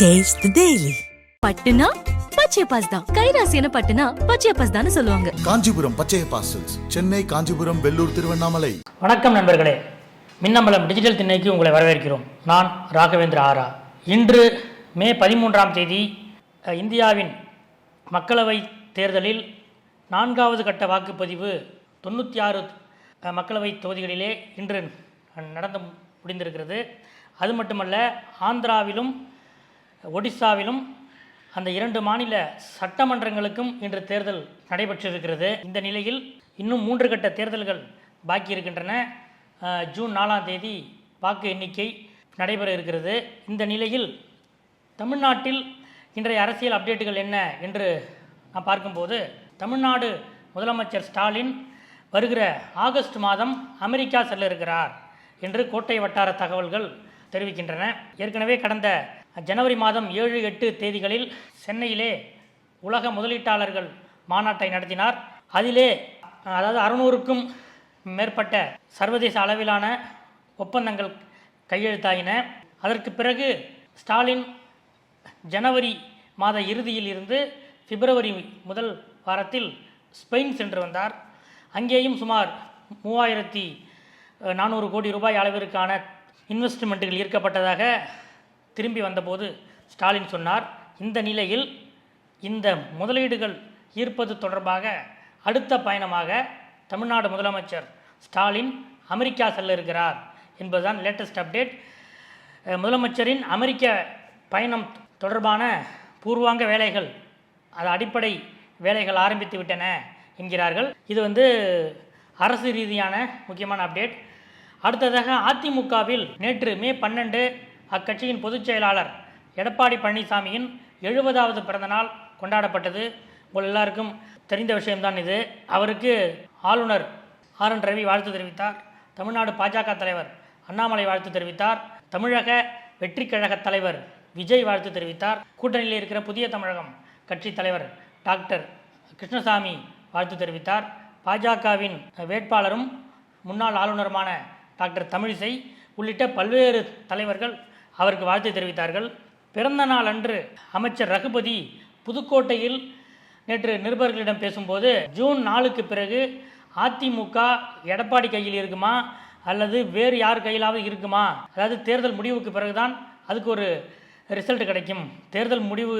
The Daily. பட்டுனா Pachaiyappa's தான் கைராசியான பட்டுனா பச்சையப்பாஸ் தான் சொல்லுவாங்க. காஞ்சிபுரம் பச்சைய பாசல்ஸ் சென்னை காஞ்சிபுரம் வெள்ளூர் திருவண்ணாமலை. வணக்கம் நண்பர்களே. மின்னம்பலம் டிஜிட்டல் திண்ணைக்கு உங்களை வரவேற்கிறோம். நான் ராகவேந்திர ஆரா. இன்று மே பதிமூன்றாம் தேதி இந்தியாவின் மக்களவை தேர்தலில் நான்காவது கட்ட வாக்குப்பதிவு தொண்ணூற்றி ஆறு மக்களவை தொகுதிகளிலே இன்று நடந்து முடிந்திருக்கிறது. அது மட்டுமல்ல ஆந்திராவிலும் ஒடிசாவிலும் அந்த இரண்டு மாநில சட்டமன்றங்களுக்கும் இன்று தேர்தல் நடைபெற்றிருக்கிறது. இந்த நிலையில் இன்னும் மூன்று கட்ட தேர்தல்கள் பாக்கி இருக்கின்றன. ஜூன் நாலாம் தேதி வாக்கு எண்ணிக்கை நடைபெற இருக்கிறது. இந்த நிலையில் தமிழ்நாட்டில் இன்றைய அரசியல் அப்டேட்டுகள் என்ன என்று நான் பார்க்கும்போது தமிழ்நாடு முதலமைச்சர் ஸ்டாலின் வருகிற ஆகஸ்ட் மாதம் அமெரிக்கா செல்ல இருக்கிறார் என்று கோட்டை வட்டார தகவல்கள் தெரிவிக்கின்றன. ஏற்கனவே கடந்த ஜனவரி மாதம் ஏழு எட்டு தேதிகளில் சென்னையிலே உலக முதலீட்டாளர்கள் மாநாட்டை நடத்தினார். அதிலே அதாவது அறுநூறுக்கும் மேற்பட்ட சர்வதேச அளவிலான ஒப்பந்தங்கள் கையெழுத்தாயின. அதற்கு பிறகு ஸ்டாலின் ஜனவரி மாத இறுதியில் இருந்து பிப்ரவரி முதல் வாரத்தில் ஸ்பெயின் சென்று வந்தார். அங்கேயும் சுமார் மூவாயிரத்தி நானூறு கோடி ரூபாய் அளவிற்கான இன்வெஸ்ட்மெண்ட்டுகள் ஈர்க்கப்பட்டதாக திரும்பி வந்தபோது ஸ்டாலின் சொன்னார் இந்த நிலையில் இந்த முதலீடுகள் ஈர்ப்பது தொடர்பாக அடுத்த பயணமாக தமிழ்நாடு முதலமைச்சர் ஸ்டாலின் அமெரிக்கா செல்ல இருக்கிறார் என்பதுதான் லேட்டஸ்ட் அப்டேட் முதலமைச்சரின் அமெரிக்க பயணம் தொடர்பான பூர்வாங்க வேலைகள் அது அடிப்படை வேலைகள் ஆரம்பித்து விட்டன என்கிறார்கள். இது வந்து அரசு ரீதியான முக்கியமான அப்டேட் அடுத்ததாக அதிமுகவில் நேற்று மே பன்னெண்டு அக்கட்சியின் பொதுச் செயலாளர் எடப்பாடி பழனிசாமியின் எழுபதாவது பிறந்தநாள் கொண்டாடப்பட்டது. உங்கள் எல்லாருக்கும் தெரிந்த விஷயம்தான் இது. அவருக்கு ஆளுநர் ஆர். என். ரவி வாழ்த்து தெரிவித்தார். தமிழ்நாடு பாஜக தலைவர் அண்ணாமலை வாழ்த்து தெரிவித்தார். தமிழக வெற்றி கழக தலைவர் விஜய் வாழ்த்து தெரிவித்தார். கூட்டணியில் இருக்கிற புதிய தமிழகம் கட்சி தலைவர் டாக்டர் கிருஷ்ணசாமி வாழ்த்து தெரிவித்தார். பாஜகவின் வேட்பாளரும் முன்னாள் ஆளுநருமான டாக்டர் தமிழிசை உள்ளிட்ட பல்வேறு தலைவர்கள் அவருக்கு வாழ்த்து தெரிவித்தார்கள். பிறந்த நாள் அன்று அமைச்சர் ரகுபதி புதுக்கோட்டையில் நேற்று நிருபர்களிடம் பேசும்போது ஜூன் நாலுக்கு பிறகு அதிமுக எடப்பாடி கையில் இருக்குமா? அல்லது வேறு யார் கையிலாவது இருக்குமா? அதாவது தேர்தல் முடிவுக்கு பிறகுதான் அதுக்கு ஒரு ரிசல்ட் கிடைக்கும். தேர்தல் முடிவு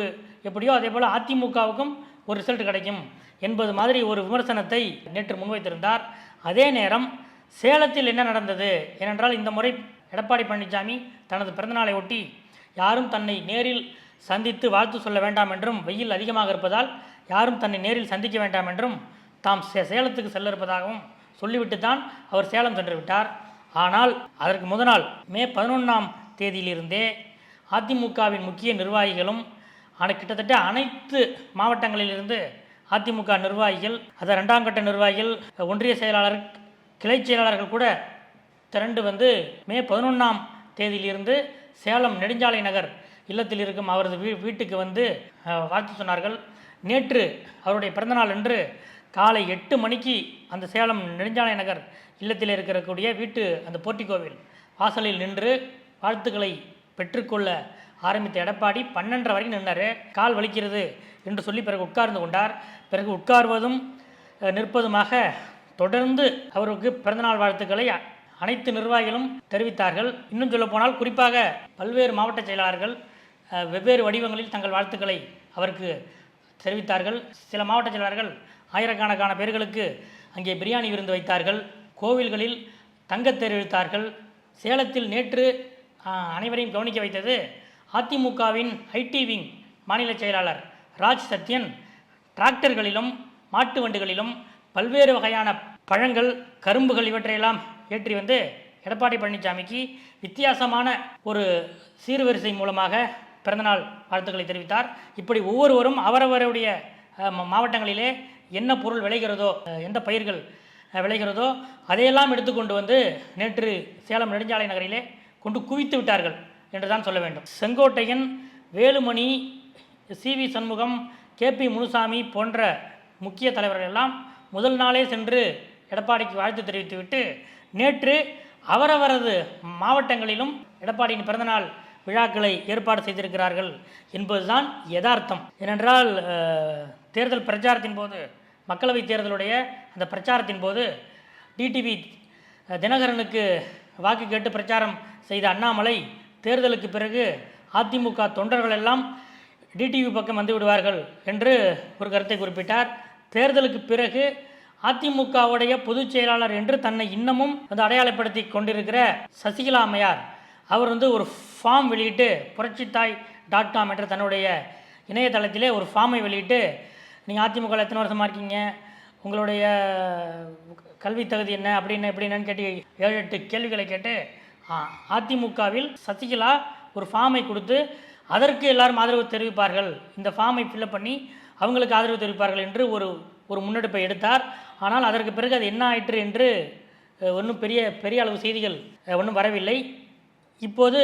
எப்படியோ அதே போல் அதிமுகவுக்கும் ஒரு ரிசல்ட் கிடைக்கும் என்பது மாதிரி ஒரு விமர்சனத்தை நேற்று முன்வைத்திருந்தார். அதே நேரம் சேலத்தில் என்ன நடந்தது? ஏனென்றால் இந்த முறை எடப்பாடி பழனிசாமி தனது பிறந்தநாளை ஒட்டி யாரும் தன்னை நேரில் சந்தித்து வாழ்த்து சொல்ல வேண்டாம் என்றும் வெயில் அதிகமாக இருப்பதால் யாரும் தன்னை நேரில் சந்திக்க வேண்டாம் என்றும் தாம் சே- சேலத்துக்கு செல்ல இருப்பதாகவும் சொல்லிவிட்டு தான் அவர் சேலம் சென்று விட்டார் ஆனால் அதற்கு முத நாள் மே பதினொன்றாம் தேதியிலிருந்தே அதிமுகவின் முக்கிய நிர்வாகிகளும் ஆனால் கிட்டத்தட்ட அனைத்து மாவட்டங்களிலிருந்து அதிமுக நிர்வாகிகள் அது ரெண்டாம் கட்ட நிர்வாகிகள் ஒன்றிய செயலாளர் கிளை செயலாளர்கள் கூட திரண்டு வந்து மே பதினொன்றாம் தேதியிலிருந்து சேலம் நெடுஞ்சாலை நகர் இல்லத்தில் இருக்கும் அவரது வீ வீட்டுக்கு வந்து வாழ்த்து சொன்னார்கள். நேற்று அவருடைய பிறந்தநாள் அன்று காலை எட்டு மணிக்கு அந்த சேலம் நெடுஞ்சாலை நகர் இல்லத்தில் இருக்கக்கூடிய வீட்டு அந்த போர்ட்டிகோவில் வாசலில் நின்று வாழ்த்துக்களை பெற்றுக்கொள்ள ஆரம்பித்த எடப்பாடி பன்னெண்டரை வரைக்கும் நின்றார் கால் வலிக்கிறது என்று சொல்லி பிறகு உட்கார்ந்து கொண்டார். பிறகு உட்கார்வதும் நிற்பதுமாக தொடர்ந்து அவருக்கு பிறந்தநாள் வாழ்த்துக்களை அனைத்து நிர்வாகிகளும் தெரிவித்தார்கள். இன்னும் சொல்லப்போனால் குறிப்பாக பல்வேறு மாவட்ட செயலாளர்கள் வெவ்வேறு வடிவங்களில் தங்கள் வாழ்த்துக்களை அவருக்கு தெரிவித்தார்கள். சில மாவட்ட செயலாளர்கள் ஆயிரக்கணக்கான பேர்களுக்கு அங்கே பிரியாணி விருந்து வைத்தார்கள். கோவில்களில் தங்கத்தேர் இழுத்தார்கள். சேலத்தில் நேற்று அனைவரையும் கவனிக்க வைத்தது அதிமுகவின் ஐடி விங் மாநில செயலாளர் ராஜ் சத்யன். டிராக்டர்களிலும் மாட்டு வண்டிகளிலும் பல்வேறு வகையான பழங்கள் கரும்புகள் இவற்றையெல்லாம் ஏற்றி வந்து எடப்பாடி பழனிசாமிக்கு வித்தியாசமான ஒரு சீர்வரிசை மூலமாக பிறந்தநாள் வாழ்த்துக்களை தெரிவித்தார். இப்படி ஒவ்வொருவரும் அவரவருடைய மாவட்டங்களிலே என்ன பொருள் விளைகிறதோ எந்த பயிர்கள் விளைகிறதோ அதையெல்லாம் எடுத்துக்கொண்டு வந்து நேற்று சேலம் நெடுஞ்சாலை நகரிலே கொண்டு குவித்து விட்டார்கள் என்று தான் சொல்ல வேண்டும். Sengottaiyan Velumani C. V. Shanmugam K. P. Munusamy போன்ற முக்கிய தலைவர்கள் எல்லாம் முதல் நாளே சென்று எடப்பாடிக்கு வாழ்த்து தெரிவித்துவிட்டு நேற்று அவரவரது மாவட்டங்களிலும் எடப்பாடியின் பிறந்தநாள் விழாக்களை ஏற்பாடு செய்திருக்கிறார்கள் என்பதுதான் யதார்த்தம். ஏனென்றால் தேர்தல் பிரச்சாரத்தின் போது மக்களவைத் தேர்தலுடைய அந்த பிரச்சாரத்தின் போது டிடிவி தினகரனுக்கு வாக்கு கேட்டு பிரச்சாரம் செய்த அண்ணாமலை தேர்தலுக்கு பிறகு அதிமுக தொண்டர்கள் எல்லாம் டிடிவி பக்கம் வந்து விடுவார்கள் என்று ஒரு கருத்தை குறிப்பிட்டார். தேர்தலுக்கு பிறகு அதிமுகவுடைய பொதுச் செயலாளர் என்று தன்னை இன்னமும் வந்து அடையாளப்படுத்தி கொண்டிருக்கிற சசிகலா அம்மையார். அவர் வந்து ஒரு ஃபார்ம் வெளியிட்டு புரட்சித்தாய் டாட் காம் என்ற தன்னுடைய இணையதளத்திலே ஒரு ஃபார்மை வெளியிட்டு நீங்கள் அதிமுகவில் எத்தனை வருஷமாக இருக்கீங்க? உங்களுடைய கல்வி தகுதி என்ன? அப்படின்னு எப்படின்னு கேட்டு ஏழு எட்டு கேள்விகளை கேட்டு அதிமுகவில் சசிகலா ஒரு ஃபார்மை கொடுத்து அதற்கு எல்லாரும் ஆதரவு தெரிவிப்பார்கள். இந்த ஃபார்மை ஃபில்அப் பண்ணி அவங்களுக்கு ஆதரவு தெரிவிப்பார்கள் என்று ஒரு ஒரு முன்னெடுப்பை எடுத்தார். ஆனால் அதற்கு பிறகு அது என்ன ஆயிற்று என்று ஒன்றும் பெரிய பெரிய அளவு செய்திகள் ஒன்றும் வரவில்லை. இப்போது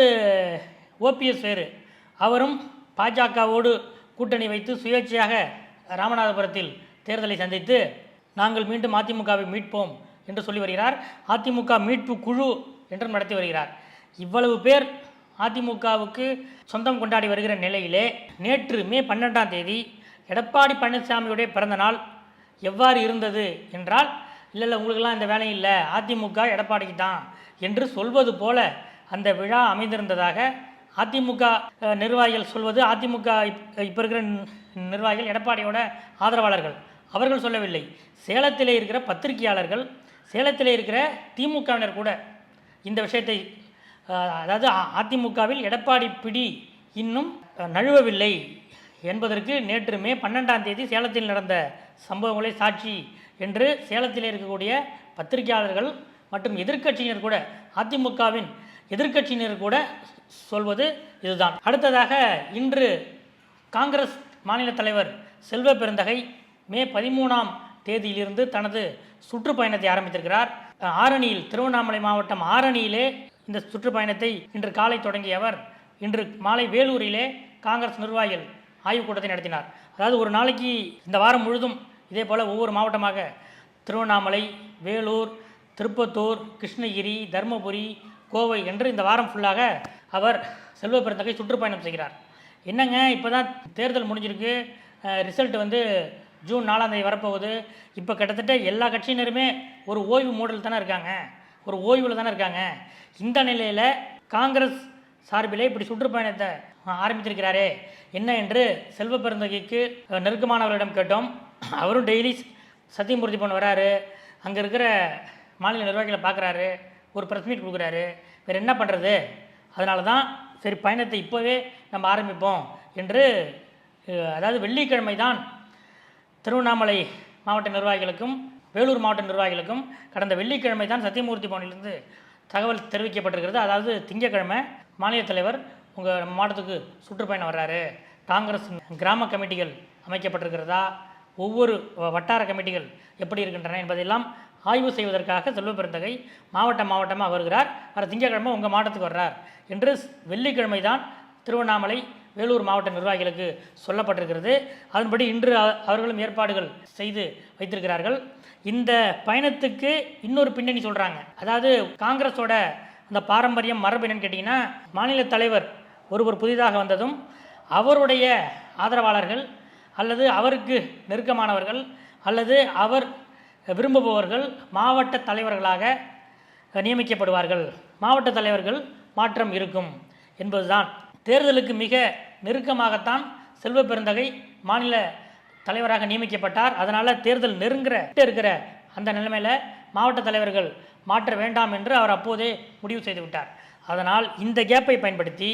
ஓபிஎஸ் வேறு. அவரும் பாஜகவோடு கூட்டணி வைத்து சுயேட்சையாக ராமநாதபுரத்தில் தேர்தலை சந்தித்து நாங்கள் மீண்டும் அதிமுகவை மீட்போம் என்று சொல்லி வருகிறார். அதிமுக மீட்பு குழு என்றும் நடத்தி வருகிறார். இவ்வளவு பேர் அதிமுகவுக்கு சொந்தம் கொண்டாடி வருகிற நிலையிலே நேற்று மே பன்னெண்டாம் தேதி எடப்பாடி பழனிசாமியுடைய பிறந்த நாள் எவ்வாறு இருந்தது என்றால் இல்லை இல்லை உங்களுக்கெல்லாம் இந்த வேலை இல்லை. அதிமுக எடப்பாடிக்கு தான் என்று சொல்வது போல அந்த விழா அமைந்திருந்ததாக அதிமுக நிர்வாகிகள் சொல்வது. அதிமுக இப்- இப்போ இருக்கிற நிர்வாகிகள் எடப்பாடியோட ஆதரவாளர்கள். அவர்கள் சொல்லவில்லை. சேலத்திலே இருக்கிற பத்திரிகையாளர்கள் சேலத்திலே இருக்கிற திமுகவினர் கூட இந்த விஷயத்தை அதாவது அ- அதிமுகவில் எடப்பாடி பிடி இன்னும் நழுவவில்லை. என்பதற்கு நேற்று மே பன்னெண்டாம் தேதி சேலத்தில் நடந்த சம்பவங்களை சாட்சி என்று சேலத்தில் இருக்கக்கூடிய பத்திரிகையாளர்கள் மற்றும் எதிர்க்கட்சியினர் கூட அதிமுகவின் எதிர்க்கட்சியினர் கூட சொல்வது இதுதான். அடுத்ததாக இன்று காங்கிரஸ் மாநில தலைவர் செல்வ பெருந்தகை மே பதிமூணாம் தேதியிலிருந்து தனது சுற்றுப்பயணத்தை ஆரம்பித்திருக்கிறார். ஆரணியில் திருவண்ணாமலை மாவட்டம் ஆரணியிலே இந்த சுற்றுப்பயணத்தை இன்று காலை தொடங்கிய அவர் இன்று மாலை வேலூரிலே காங்கிரஸ் நிர்வாகிகள் ஆய்வுக் கூட்டத்தை நடத்தினார். அதாவது ஒரு நாளைக்கு இந்த வாரம் முழுதும் இதே போல் ஒவ்வொரு மாவட்டமாக திருவண்ணாமலை வேலூர் திருப்பத்தூர் கிருஷ்ணகிரி தருமபுரி கோவை என்று இந்த வாரம் ஃபுல்லாக அவர் செல்வ பெருந்தகை சுற்றுப்பயணம் செய்கிறார். என்னங்க இப்போ தான் தேர்தல் முடிஞ்சிருக்கு. ரிசல்ட் வந்து ஜூன் நாலாம் தேதி வரப்போகுது. இப்போ கிட்டத்தட்ட எல்லா கட்சியினருமே ஒரு ஓய்வு மூடல் தானே இருக்காங்க. ஒரு ஓய்வில் தானே இருக்காங்க. இந்த நிலையில் காங்கிரஸ் சார்பிலே இப்படி சுற்றுப்பயணத்தை ஆரம்பித்திருக்கிறாரே. என்ன என்று செல்வ பெருந்தகைக்கு நெருக்கமானவர்களிடம் கேட்டோம். அவரும் டெய்லி சத்தியமூர்த்தி பொண்ணு வராரு. அங்கே இருக்கிற மாநில நிர்வாகிகளை பார்க்குறாரு. ஒரு ப்ரெஸ் மீட் கொடுக்குறாரு. வேறு என்ன பண்ணுறது அதனால தான் சரி பயணத்தை இப்போவே நம்ம ஆரம்பிப்போம் என்று அதாவது வெள்ளிக்கிழமை தான் திருவண்ணாமலை மாவட்ட நிர்வாகிகளுக்கும் வேலூர் மாவட்ட நிர்வாகிகளுக்கும் கடந்த வெள்ளிக்கிழமை தான் சத்தியமூர்த்தி பவனிலிருந்து தகவல் தெரிவிக்கப்பட்டிருக்கிறது. அதாவது திங்கட்கிழமை மாநில தலைவர் உங்கள் மாவட்டத்துக்கு சுற்றுப்பயணம் வர்றாரு. காங்கிரஸ் கிராம கமிட்டிகள் அமைக்கப்பட்டிருக்கிறதா? ஒவ்வொரு வட்டார கமிட்டிகள் எப்படி இருக்கின்றன என்பதெல்லாம் ஆய்வு செய்வதற்காக செல்வ பெருந்தகை மாவட்ட மாவட்டமாக வருகிறார். வர திங்கட்கிழமை உங்கள் மாவட்டத்துக்கு வர்றார் என்று வெள்ளிக்கிழமை தான் திருவண்ணாமலை வேலூர் மாவட்ட நிர்வாகிகளுக்கு சொல்லப்பட்டிருக்கிறது. அதன்படி இன்று அவர்களும் ஏற்பாடுகள் செய்து வைத்திருக்கிறார்கள். இந்த பயணத்துக்கு இன்னொரு பின்னணி சொல்கிறாங்க அதாவது காங்கிரஸோட அந்த பாரம்பரியம் மரபு என்னன்னு கேட்டிங்கன்னா மாநில தலைவர் ஒருவர் புதிதாக வந்ததும் அவருடைய ஆதரவாளர்கள் அல்லது அவருக்கு நெருக்கமானவர்கள் அல்லது அவர் விரும்புபவர்கள் மாவட்ட தலைவர்களாக நியமிக்கப்படுவார்கள். மாவட்ட தலைவர்கள் மாற்றம் இருக்கும் என்பதுதான். தேர்தலுக்கு மிக நெருக்கமாகத்தான் செல்வ பெருந்தகை மாநில தலைவராக நியமிக்கப்பட்டார். அதனால் தேர்தல் நெருங்குற இருக்கிற அந்த நிலைமையில் மாவட்ட தலைவர்கள் மாற்ற வேண்டாம் என்று அவர் அப்போதே முடிவு செய்துவிட்டார் அதனால் இந்த கேப்பை பயன்படுத்தி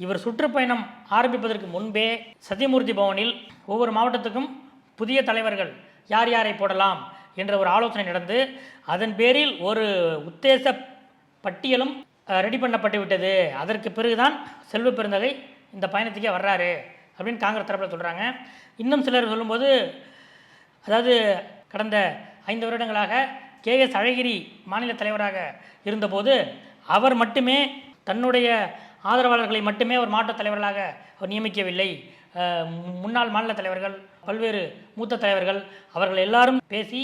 இவர் சுற்றுப்பயணம் ஆரம்பிப்பதற்கு முன்பே சத்தியமூர்த்தி பவனில் ஒவ்வொரு மாவட்டத்துக்கும் புதிய தலைவர்கள் யார் யாரை போடலாம் என்ற ஒரு ஆலோசனை நடந்து அதன் பேரில் ஒரு உத்தேச பட்டியலும் ரெடி பண்ணப்பட்டு விட்டது. அதற்கு பிறகுதான் செல்வ பெருந்தகை இந்த பயணத்துக்கே வர்றாரு அப்படின்னு காங்கிரஸ் தரப்பில் சொல்கிறாங்க இன்னும் சிலர் சொல்லும்போது அதாவது கடந்த ஐந்து வருடங்களாக கே எஸ் அழகிரி மாநில தலைவராக இருந்தபோது அவர் மட்டுமே தன்னுடைய ஆதரவாளர்களை மட்டுமே ஒரு மாவட்ட தலைவர்களாக அவர் நியமிக்கவில்லை. முன்னாள் மாநில தலைவர்கள் பல்வேறு மூத்த தலைவர்கள் அவர்கள் எல்லாரும் பேசி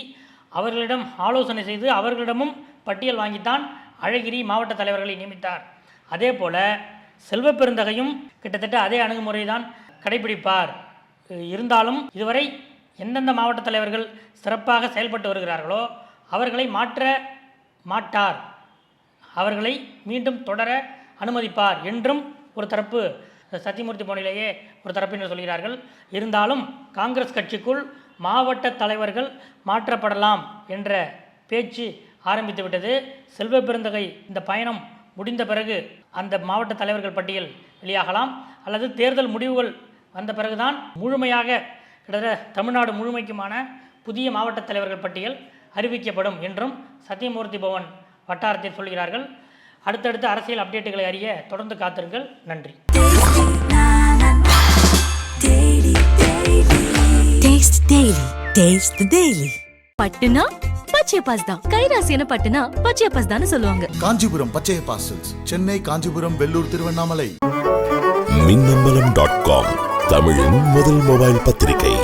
அவர்களிடம் ஆலோசனை செய்து அவர்களிடமும் பட்டியல் வாங்கித்தான் அழகிரி மாவட்ட தலைவர்களை நியமித்தார். அதே போல செல்வப்பெருந்தகையும் கிட்டத்தட்ட அதே அணுகுமுறை தான் கடைபிடிப்பார் இருந்தாலும் இதுவரை எந்தெந்த மாவட்ட தலைவர்கள் சிறப்பாக செயல்பட்டு வருகிறார்களோ அவர்களை மாற்ற மாட்டார். அவர்களை மீண்டும் தொடர அனுமதிப்பார் என்றும் ஒரு தரப்பு சத்தியமூர்த்தி போனிலேயே ஒரு தரப்பினர் சொல்கிறார்கள். இருந்தாலும் காங்கிரஸ் கட்சிக்குள் மாவட்ட தலைவர்கள் மாற்றப்படலாம் என்ற பேச்சு ஆரம்பித்து விட்டது. செல்வ பெருந்தகை இந்த பயணம் முடிந்த பிறகு அந்த மாவட்ட தலைவர்கள் பட்டியல் வெளியாகலாம். அல்லது தேர்தல் முடிவுகள் வந்த பிறகுதான் முழுமையாக கிட்டத்தட்ட தமிழ்நாடு முழுமைக்குமான புதிய மாவட்ட தலைவர்கள் பட்டியல் அறிவிக்கப்படும் என்றும் சத்தியமூர்த்தி பவன் வட்டாரத்தில் சொல்கிறார்கள். அடுத்தடுத்த அரசியல் அப்டேட்டுகளை அறிய தொடர்ந்து காத்திருங்கள். நன்றி. பட்டுனா பச்சையப்பாஸ் தான். கைராசியான பட்டுனா பச்சையப்பாஸ் தான் சொல்லுவாங்க. Kanchipuram Pachaiyappa silks Chennai Kanchipuram Vellore Tiruvannamalai. Minnambalam dot com தமிழின் முதல் மொபைல் பத்திரிகை.